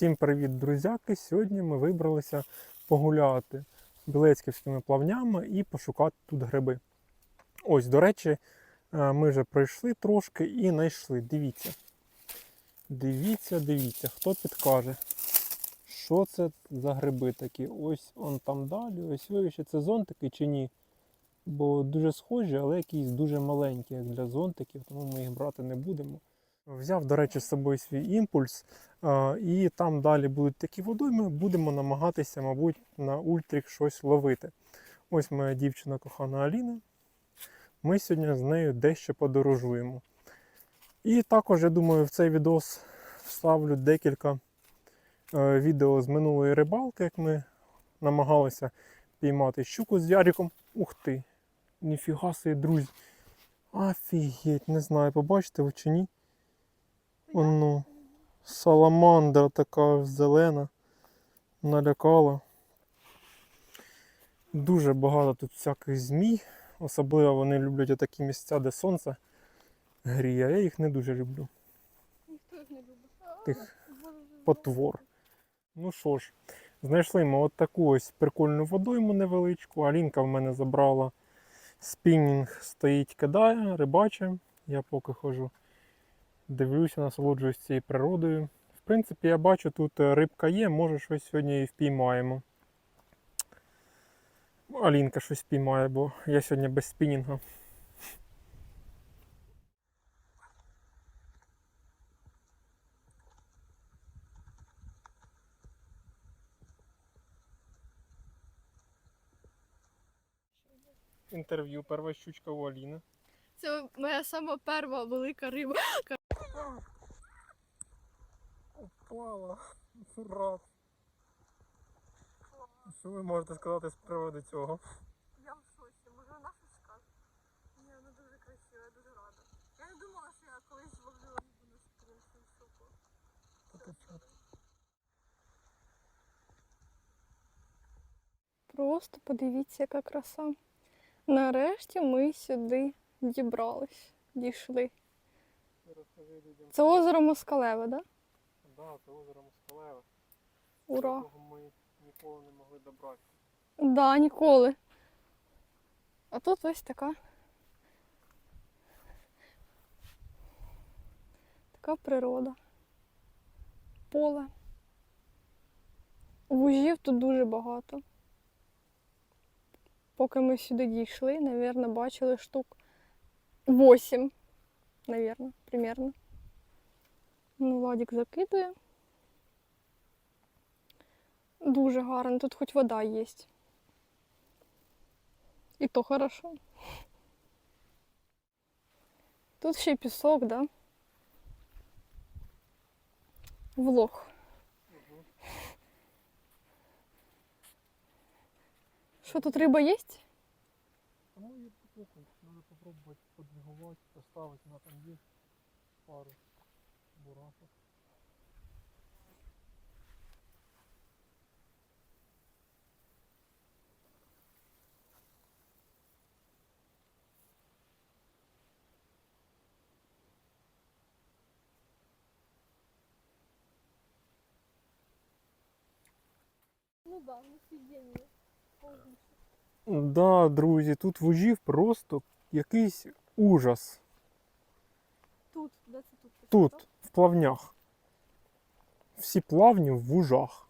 Всім привіт, друзяки! Сьогодні ми вибралися погуляти білецьківськими плавнями і пошукати тут гриби. Ось, до речі, е, ми вже пройшли трошки і знайшли. Дивіться. Дивіться, дивіться, хто підкаже, що це за гриби такі. Ось он там далі, ось вище це зонтики чи ні. Бо дуже схожі, але якісь дуже маленькі, як для зонтиків, тому ми їх брати не будемо. Взяв, до речі, з собою свій імпульс. І там далі будуть такі водойми, будемо намагатися, мабуть, на ультрік щось ловити. Ось моя дівчина кохана Аліна. Ми сьогодні з нею дещо подорожуємо. І також, я думаю, в цей відос вставлю декілька е, відео з минулої рибалки, як ми намагалися піймати щуку з Яриком. Ух ти! Ніфіга собі, друзі. Офігеть, не знаю, побачите ви чи ні. Воно. Саламандра така зелена. Налякала. Дуже багато тут всяких змій. Особливо вони люблять такі місця, де сонце гріє. Я їх не дуже люблю. Ніхто їх не любить. Тих потвор. Ну що ж, знайшли ми от таку ось прикольну водойму невеличку. Алінка в мене забрала спінінг, стоїть, кидає, рибаче. Я поки ходжу, дивлюся, насолоджуюсь цією природою. В принципі, я бачу, тут е, рибка є, може щось сьогодні і впіймаємо. Алінка щось впіймає, бо я сьогодні без спінінга. Інтерв'ю, перша щучка у Аліни. Це моя сама перша велика риба. Упала. Рад. Що ви можете сказати з приводу цього? Я в шоці, може вона щось скаже? Ні, вона дуже красива, я дуже рада. Я не думала, що я колись зловлю рибу на стрімцю щуку. Просто подивіться, яка краса. Нарешті ми сюди дібрались, дійшли. Розкажи людям. Це озеро Москалеве, так? Да? Да, це озеро Москалеве. Ура! До ми ніколи не могли добратися. Да, ніколи. А тут ось така. Така природа. Поле. Вужів тут дуже багато. Поки ми сюди дійшли, навірно, бачили штук 8, навірно, примерно. Ну, Владик закидує. Дуже гарно, тут хоч вода є. І то хорошо. Тут ще й пісок, да? Влог. Що тут риба є? Тому є потоку. Треба попробувати подвігувати, поставити на там є пару бураків. Ну да, на сидінні. Да, друзі, тут вужів просто якийсь ужас. Тут, де це тут? Тут, в плавнях. Всі плавні в вужах.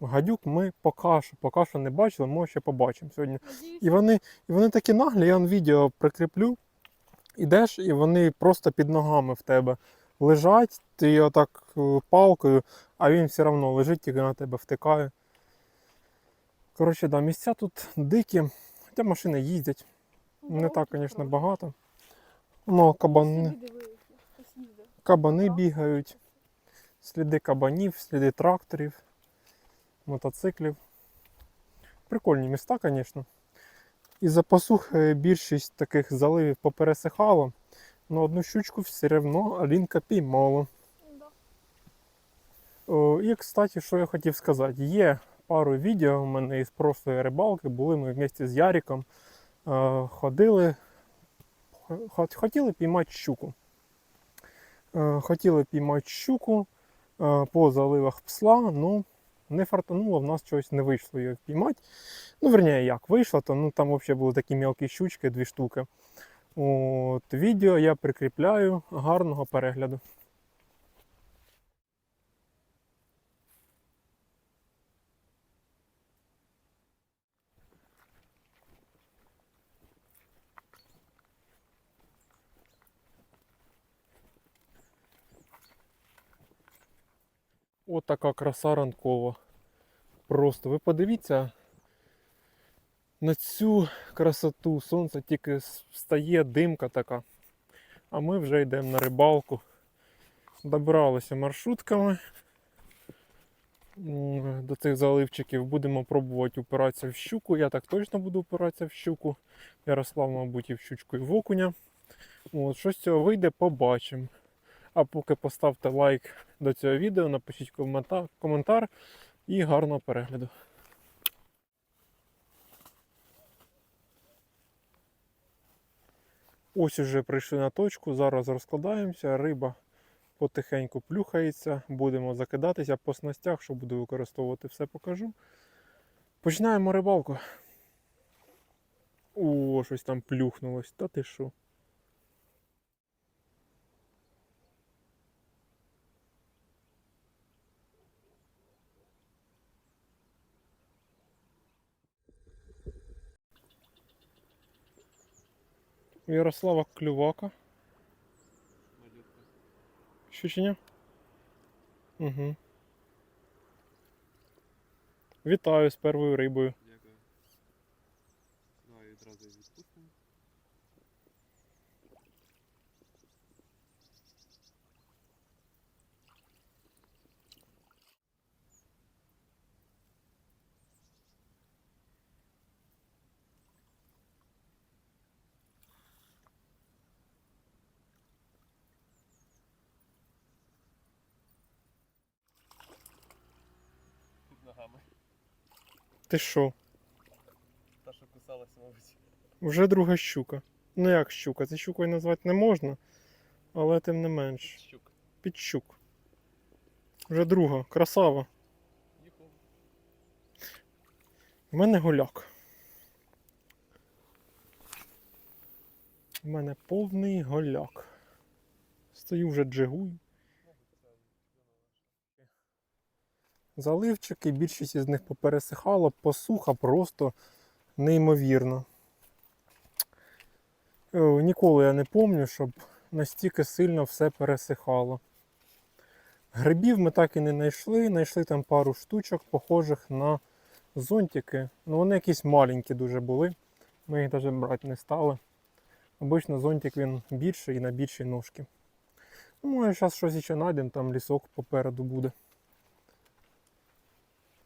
Гадюк ми поки що, поки що не бачили, може ще побачимо сьогодні. І вони, і вони такі наглі, я вам відео прикріплю. Ідеш, і вони просто під ногами в тебе лежать, ти отак е, палкою, а він все одно лежить, тільки на тебе втикає. Коротше, да, місця тут дикі, хоча машини їздять. Не так, звісно, багато. Ну, кабани, кабани бігають, сліди кабанів, сліди тракторів, мотоциклів. Прикольні міста, звісно. Із-за посухи більшість таких заливів попересихало, але одну щучку все одно Алінка піймала. О, і, кстати, що я хотів сказати, є пару відео у мене із прошлої рибалки, були ми вместе з Яриком, е, ходили, хотіли піймати щуку. Е, Хотіли піймати щуку, е, по заливах псла, ну не фартануло, в нас щось не вийшло її впіймати. Ну, верніше, як вийшло, то ну, там взагалі були такі мелкі щучки, дві штуки. От, відео я прикріпляю. Гарного перегляду. От така краса ранкова. Просто ви подивіться на цю красоту. Сонце тільки встає, димка така. А ми вже йдемо на рибалку. Добралися маршрутками до цих заливчиків. Будемо пробувати упиратися в щуку. Я так точно буду упиратися в щуку. Ярослав, мабуть, і в щучку, і в окуня. От, що з цього вийде, побачимо. А поки поставте лайк до цього відео, напишіть коментар, і гарного перегляду. Ось уже прийшли на точку, зараз розкладаємося, риба потихеньку плюхається, будемо закидатися по снастях, що буду використовувати, все покажу. Починаємо рибалку. О, щось там плюхнулось, та ти що? Ярослава клювака. Щучення? Угу. Вітаю з первою рибою. Дякую. Давай відразу її ногами. Ти що? Та, що кусалася, мабуть. Вже друга щука. Ну як щука? Це щукою назвати не можна, але тим не менш. Щук. Підщук. Вже друга. Красава. Їхав. У мене голяк. У мене повний голяк. Стою вже джигую. Заливчики, більшість із них попересихало, посуха просто неймовірно. Е, Ніколи я не пам'ятаю, щоб настільки сильно все пересихало. Грибів ми так і не знайшли. Знайшли там пару штучок, похожих на зонтики. Ну вони якісь маленькі дуже були. Ми їх навіть брати не стали. Обично зонтик він більший і на більшій ножки. Ну, може, зараз щось ще знайдемо, там лісок попереду буде.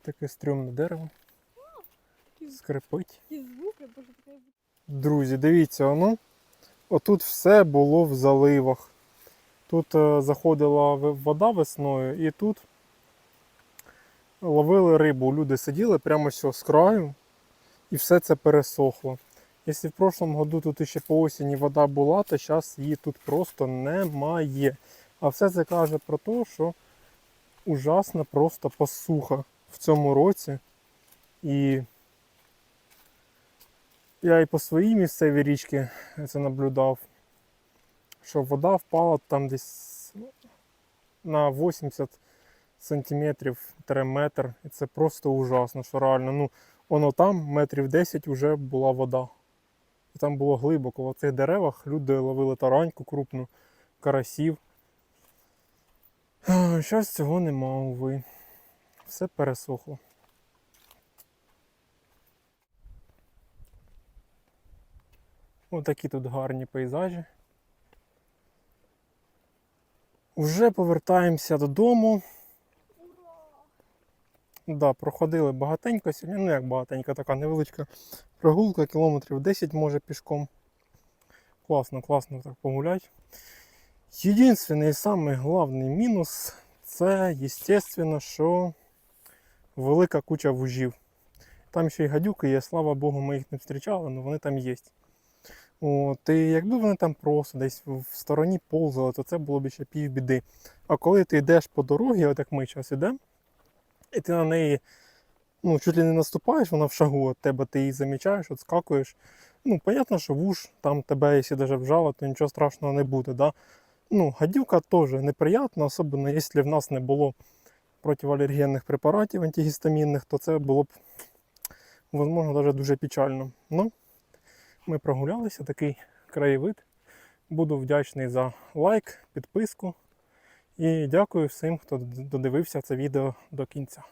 Таке стрьомне дерево. Скрипить. Друзі, дивіться, воно. Отут все було в заливах. Тут е, заходила вода весною і тут ловили рибу. Люди сиділи прямо що з краю і все це пересохло. Якщо в прошлому году тут ще по осені вода була, то зараз її тут просто немає. А все це каже про те, що ужасна просто посуха в цьому році. І я і по своїй місцевій річці це наблюдав, що вода впала там десь на 80 сантиметрів метр. І це просто ужасно, що реально, ну, воно там метрів 10 вже була вода. І там було глибоко. В цих деревах люди ловили тараньку крупну, карасів. Зараз цього нема, уви. Все пересохло. Отакі тут гарні пейзажі. Уже повертаємося додому. Да, проходили багатенько сьогодні. Ну як багатенько, така невеличка прогулка, кілометрів 10 може пішком. Класно, класно так погуляти. Єдиний і самий головний мінус це, естественно, що велика куча вужів. Там ще й гадюки є, слава Богу, ми їх не зустрічали, але вони там є. От, і якби вони там просто десь в стороні повзали, то це було б ще півбіди. А коли ти йдеш по дорозі, от як ми зараз йдемо, і ти на неї ну, чуть ли не наступаєш, вона в шагу від тебе, ти її замічаєш, отскакуєш. Ну, понятно, що вуш там тебе, якщо даже вжала, то нічого страшного не буде. Да? Ну, гадюка теж неприятна, особливо якщо в нас не було протиалергенних препаратів антигістамінних, то це було б, можливо, навіть дуже печально. Ну, ми прогулялися, такий краєвид. Буду вдячний за лайк, підписку. І дякую всім, хто додивився це відео до кінця.